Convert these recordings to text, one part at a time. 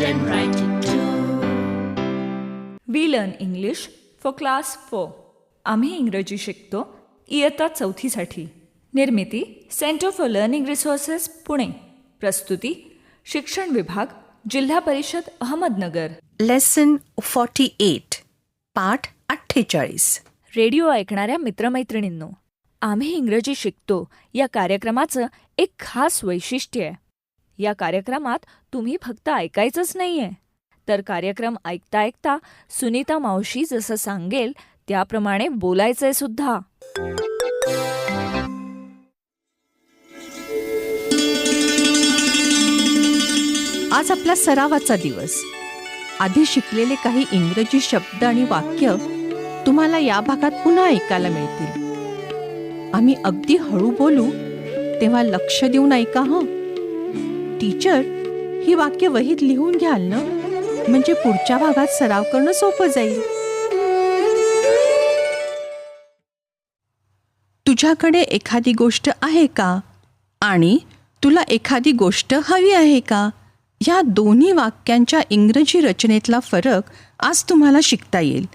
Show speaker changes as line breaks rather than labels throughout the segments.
Read and write it too.
We learn English for class four आम्ही इंग्रजी शिकतो इयत्ता चौथीसाठी. निर्मिती centre for learning resources Pune. प्रस्तुती शिक्षण विभाग जिल्हा परिषद अहमदनगर.
लेसन फॉर्टी एट पाठ अठ्ठेचाळीस.
रेडिओ ऐकणाऱ्या मित्रमैत्रिणींनो आम्ही इंग्रजी शिकतो या कार्यक्रमाचं एक खास वैशिष्ट्य आहे. या कार्यक्रमात तुम्ही फक्त ऐकायचंच नाहीये. तर कार्यक्रम ऐकता ऐकता सुनीता मावशी जसं सांगेल त्याप्रमाणे बोलायचंय सुद्धा.
आज आपला सरावाचा दिवस. आधी शिकलेले काही इंग्रजी शब्द आणि वाक्य तुम्हाला या भागात पुन्हा ऐकायला मिळतील. आम्ही अगदी हळू बोलू तेव्हा लक्ष देऊन ऐका हं? टीचर ही वाक्य वहीत लिहून घ्याल ना? म्हणजे पुढच्या भागात सराव करणं सोपं जाईल. तुझ्याकडे एखादी गोष्ट आहे का? आणि तुला एखादी गोष्ट हवी आहे का? ह्या दोन्ही वाक्यांच्या इंग्रजी रचनेतला फरक आज तुम्हाला शिकता येईल.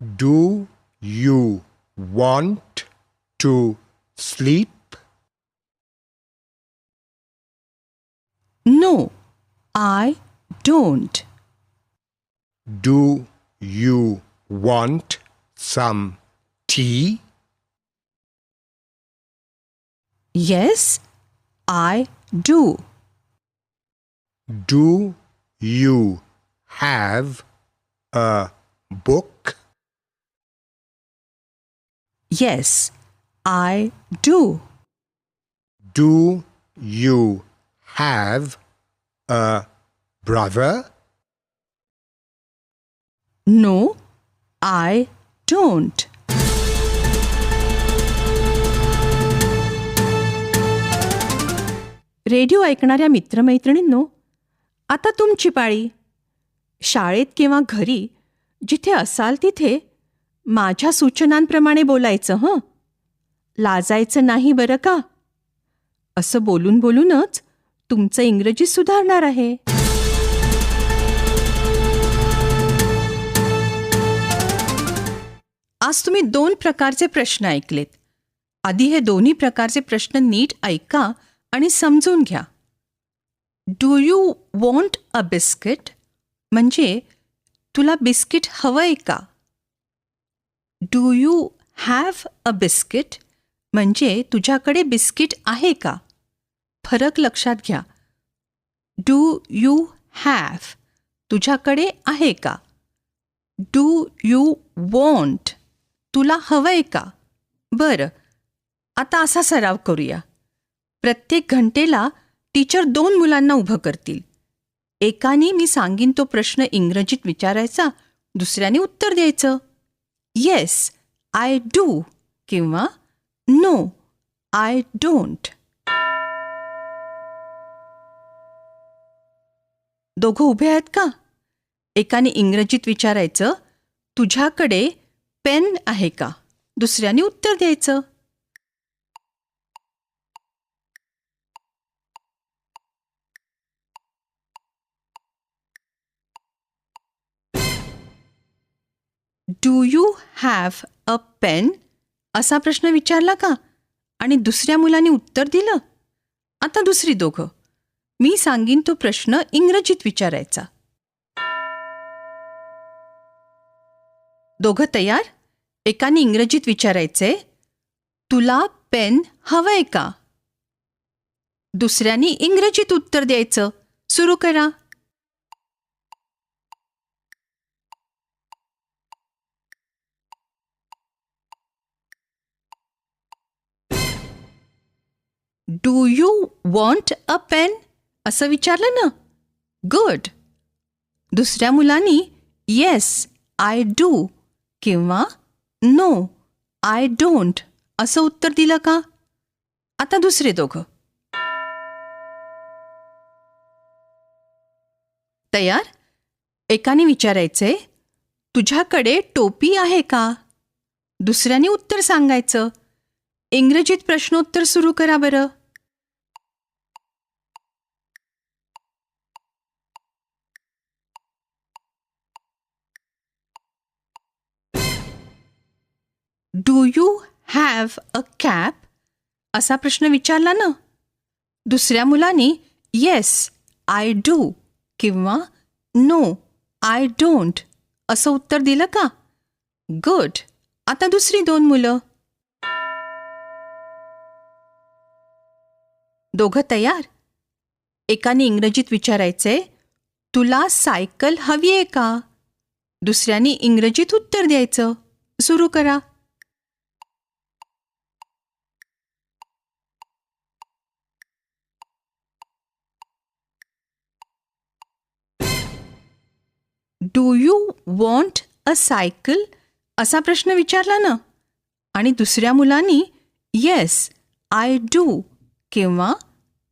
Do you want to sleep
No, I don't.
Do you want some tea?
Yes, I do.
Do you have a book?
Yes, I do.
Do you have a brother?
No I don't radio ऐकणाऱ्या मित्रमैत्रिणींनो आता तुमची पाळी. शाळेत किंवा घरी जिथे असाल तिथे माझ्या सूचनांप्रमाणे बोलायचं हं? लाजायचं नाही बरं का? असं बोलून बोलूनच तुमचं इंग्रजी सुधारणार आहे. आज तुम्ही दोन प्रकारचे प्रश्न ऐकलेत. आधी हे दोन्ही प्रकारचे प्रश्न नीट ऐका आणि समजून घ्या. Do you want a biscuit म्हणजे तुला बिस्किट हवंय का? Do you have a biscuit म्हणजे तुझ्याकडे बिस्किट आहे का? फरक लक्षात घ्या. डू यू हॅव तुझ्याकडे आहे का? डू यू वॉन्ट तुला हवंय का? बरं. आता असा सराव करूया. प्रत्येक घंटेला टीचर दोन मुलांना उभं करतील. एकाने मी सांगीन तो प्रश्न इंग्रजीत विचारायचा दुसऱ्याने उत्तर द्यायचं. येस आय डू किंवा नो आय डोंट दोघं उभे आहेत का? एकाने इंग्रजीत विचारायचं तुझ्याकडे पेन आहे का? दुसऱ्याने उत्तर द्यायचं. Do you have a pen असा प्रश्न विचारला का? आणि दुसऱ्या मुलाने उत्तर दिलं. आता दुसरी दोघं. मी सांगीन तो प्रश्न इंग्रजीत विचारायचा. दोघं तयार? एकाने इंग्रजीत विचारायचे तुला पेन हवंय का? दुसऱ्याने इंग्रजीत उत्तर द्यायचं सुरू करा. Do you want a pen असं विचारलं ना. गुड दुसऱ्या मुलांनी येस आय डू किंवा नो आय डोंट असं उत्तर दिलं का? आता दुसरे दोघं. तयार? एकाने विचारायचे तुझ्याकडे टोपी आहे का? दुसऱ्याने उत्तर सांगायचं इंग्रजीत प्रश्नोत्तर सुरू करा बरं. Do you have a cap असा प्रश्न विचारला ना. दुसऱ्या मुलाने येस आय डू किंवा नो आय डोंट असं उत्तर दिलं का? गुड आता दुसरी दोन मुलं. दोघं तयार. एकाने इंग्रजीत विचारायचंय तुला सायकल हवी आहे का? दुसऱ्याने इंग्रजीत उत्तर द्यायचं. सुरू करा. Do you want a cycle? असा प्रश्न विचारला ना. आणि दुसऱ्या मुलांनी येस आय डू किंवा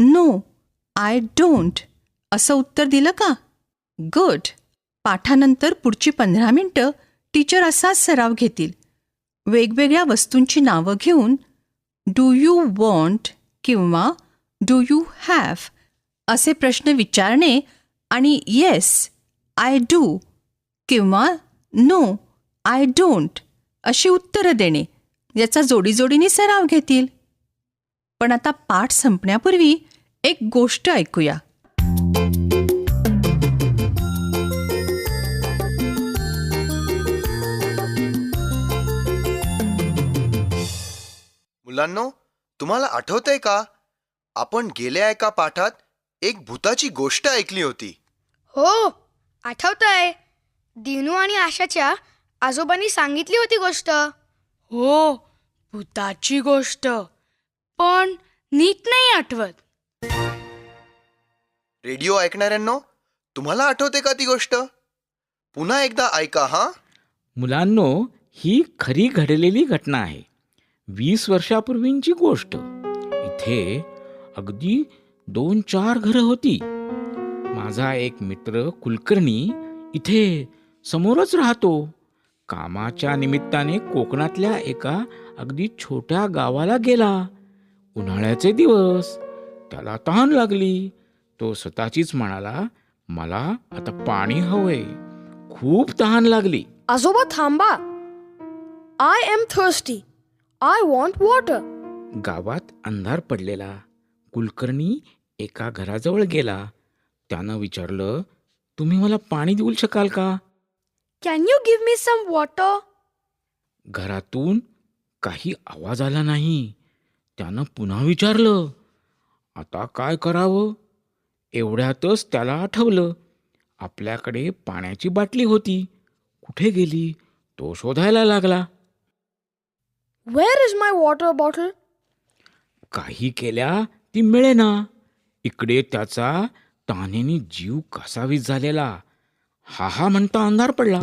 नो आय डोंट असं उत्तर दिलं का? गुड. पाठानंतर पुढची पंधरा मिनटं टीचर असाच सराव घेतील. वेगवेगळ्या वस्तूंची नावं घेऊन डू यू वॉन्ट किंवा डू यू हॅव असे प्रश्न विचारणे आणि येस आय डू किंवा नो आय डोंट अशी उत्तरं देणे. याचा जोडीजोडीने सराव घेतील. पण आता पाठ संपण्यापूर्वी एक गोष्ट ऐकूया.
मुलांनो तुम्हाला आठवतंय का? आपण गेल्या एका पाठात एक भूताची गोष्ट ऐकली होती.
हो आठवतंय. दिनू आणि आशाच्या आजोबांनी सांगितली होती गोष्ट.
हो भूताची गोष्ट. पण नीट नाही आठवत.
रेडिओ ऐकणाऱ्यांनो तुम्हाला आठवते का ती गोष्ट? पुन्हा एकदा ऐका हा.
मुलांनो ही खरी घडलेली घटना आहे. वीस वर्षापूर्वींची गोष्ट. इथे अगदी दोन चार घरं होती. माझा एक मित्र कुलकर्णी इथे समोरच राहतो. कामाच्या निमित्ताने कोकणातल्या एका अगदी छोट्या गावाला गेला. उन्हाळ्याचे दिवस. त्याला तहान लागली. तो स्वतःचीच म्हणाला मला आता पाणी हवंय. खूप तहान लागली.
आजोबा थांबा. I am thirsty I want water
गावात अंधार पडलेला. कुलकर्णी एका घराजवळ गेला. त्यानं विचारलं तुम्ही मला पाणी देऊ शकाल का?
Can you give me some water
घरातून काही आवाज आला नाही. त्यानं पुन्हा विचारलं आता काय करावं? एवढ्यातच त्याला आठवलं आपल्याकडे पाण्याची बाटली होती. कुठे गेली? तो शोधायला लागला.
Where is my water bottle
काही केल्या ती मिळेना. इकडे त्याचा तानेनी जीव कसावीस झालेला? हा हा म्हणता अंधार पडला.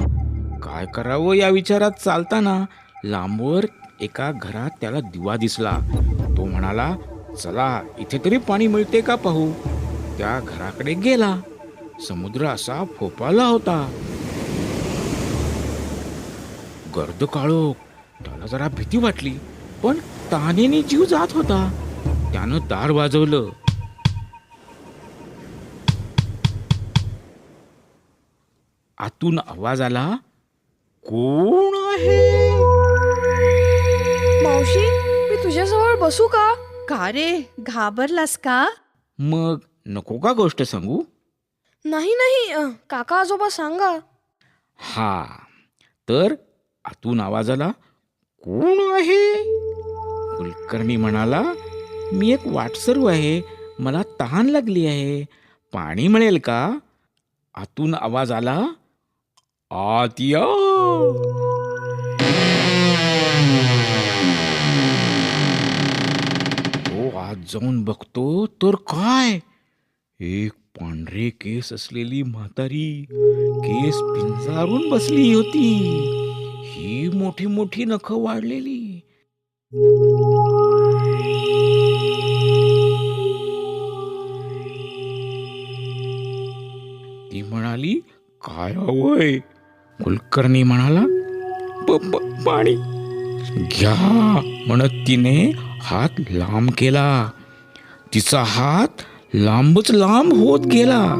काय करावं या विचारात चालताना लांबवर एका घरात त्याला दिवा दिसला. तो म्हणाला चला इथे तरी पाणी मिळते का पाहू? त्या घराकडे गेला. समुद्र असा फोपाला होता. गर्द काळोख त्याला जरा भीती वाटली पण तानेने जीव जात होता. त्यानं दार वाजवलं. आतून आवाज आला कोण आहे?
मावशी मी तुझ्याजवळ बसू का?
का रे? घाबरलास का?
मग नको का गोष्ट सांगू?
नाही नाही अ, काका आजोबा सांगा.
हा तर आतून आवाज आला कोण आहे? कुलकर्णी म्हणाला मी एक वाटसरू आहे मला तहान लागली आहे. पाणी मिळेल का? आतून आवाज आला आत या तो आज जाऊन बघतो तर काय? एक पांढरे केस असलेली म्हातारी केस पिंजारून बसली होती. ही मोठी मोठी नख वाढलेली. ती म्हणाली काय हो हवंय कुलकर्णी म्हणाला पाणी. घ्या म्हणत तिने हात लांब केला. तिचा हात लांबच लांब होत गेला.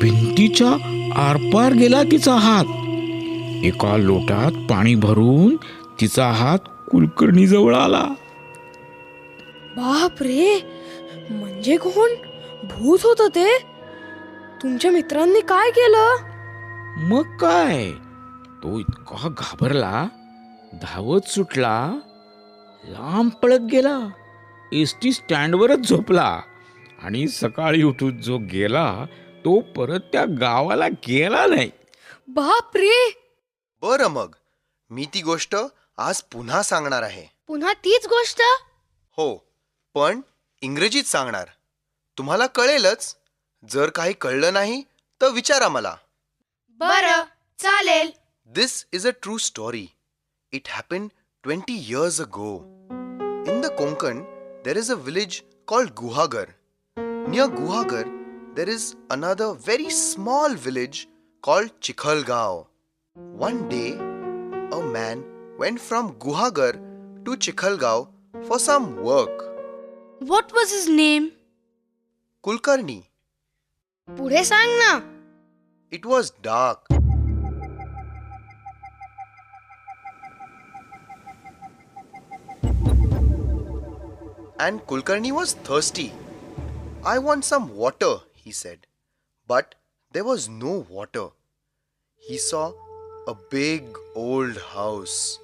भिंतीच्या आरपार गेला तिचा हात. एका लोटात पाणी भरून तिचा हात कुलकर्णीजवळ आला.
बाप रे! म्हणजे कोण? भूत होत ते? तुमच्या मित्रांनी काय केलं?
मग काय? तो इतका घाबरला धावत सुटला लांब पळत गेला एस टी स्टँडवरच झोपला आणि सकाळी उठून जो गेला तो परत त्या गावाला गेला नाही.
बाप रे!
बरं मग मी ती गोष्ट आज पुन्हा सांगणार आहे.
पुन्हा तीच गोष्ट?
हो पण इंग्रजीत सांगणार. तुम्हाला कळेलच जर काही कळलं नाही तर विचारा मला.
बरं चालेल
This is a true story. It happened 20 years ago. In the Konkan, there is a village called Guhagar. Near Guhagar, there is another very small village called Chikhalgao. One day, a man went from Guhagar to Chikhalgao for some work.
What was his name
Kulkarni.
पुढे सांग ना
it was dark. And Kulkarni was thirsty. I want some water, he said. But there was no water. He saw a big old house.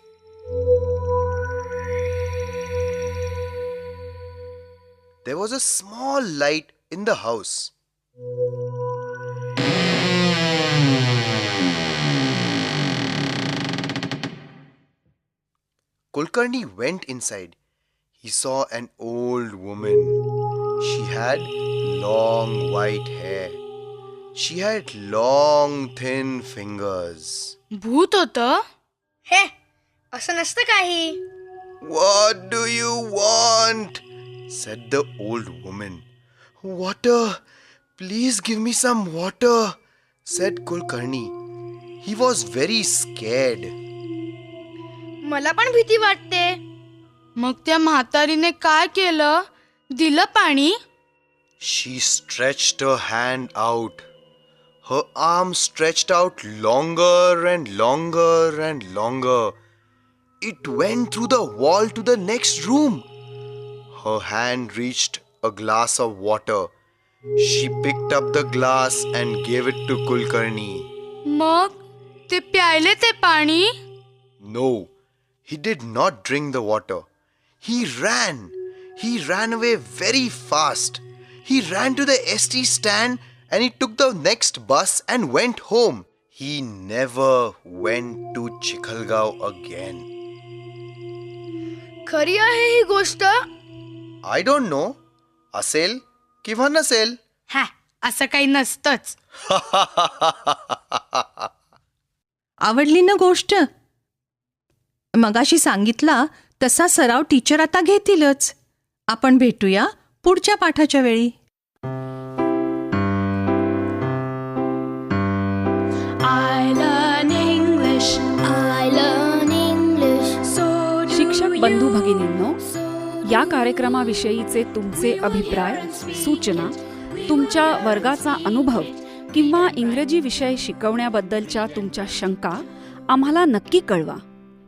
There was a small light in the house. Kulkarni went inside. He saw an old woman. She had long white hair. She had long thin fingers.
भूत होतं
हे असं नसतं काही
What do you want? said the old woman. Water. Please give me some water, said Kulkarni. He was very scared.
मला पण भीती वाटते.
मग त्या म्हातारीने काय केलं? दिलं पाणी?
She stretch hand out her arm stretch out longer and longer and longer it went through the wall to the next room her hand reached a glass of water she picked up the glass and gave it to Kulkarni
मग ते प्यायले ते पाणी?
No no. He did not drink the water. He ran. He ran away very fast. He ran to the ST stand and he took the next bus and went home. He never went to Chikhalgaon again.
खरी आहे ही गोष्ट
I don't know. असेल किंवा नसेल
हा असं काही नसतंच
आवडली ना गोष्ट मगाशी सांगितला तसा सराव टीचर आता घेतीलच. आपण भेटूया पुढच्या पाठाच्या वेळी.
शिक्षक बंधू. भगिनींनो या कार्यक्रमाविषयीचे तुमचे अभिप्राय सूचना तुमच्या वर्गाचा अनुभव किंवा इंग्रजी विषय शिकवण्याबद्दलच्या तुमच्या शंका आम्हाला नक्की कळवा.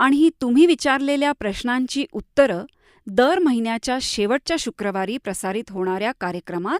आणि तुम्ही विचारलेल्या प्रश्नांची उत्तरं दर महिन्याच्या शेवटच्या शुक्रवारी प्रसारित होणाऱ्या कार्यक्रमात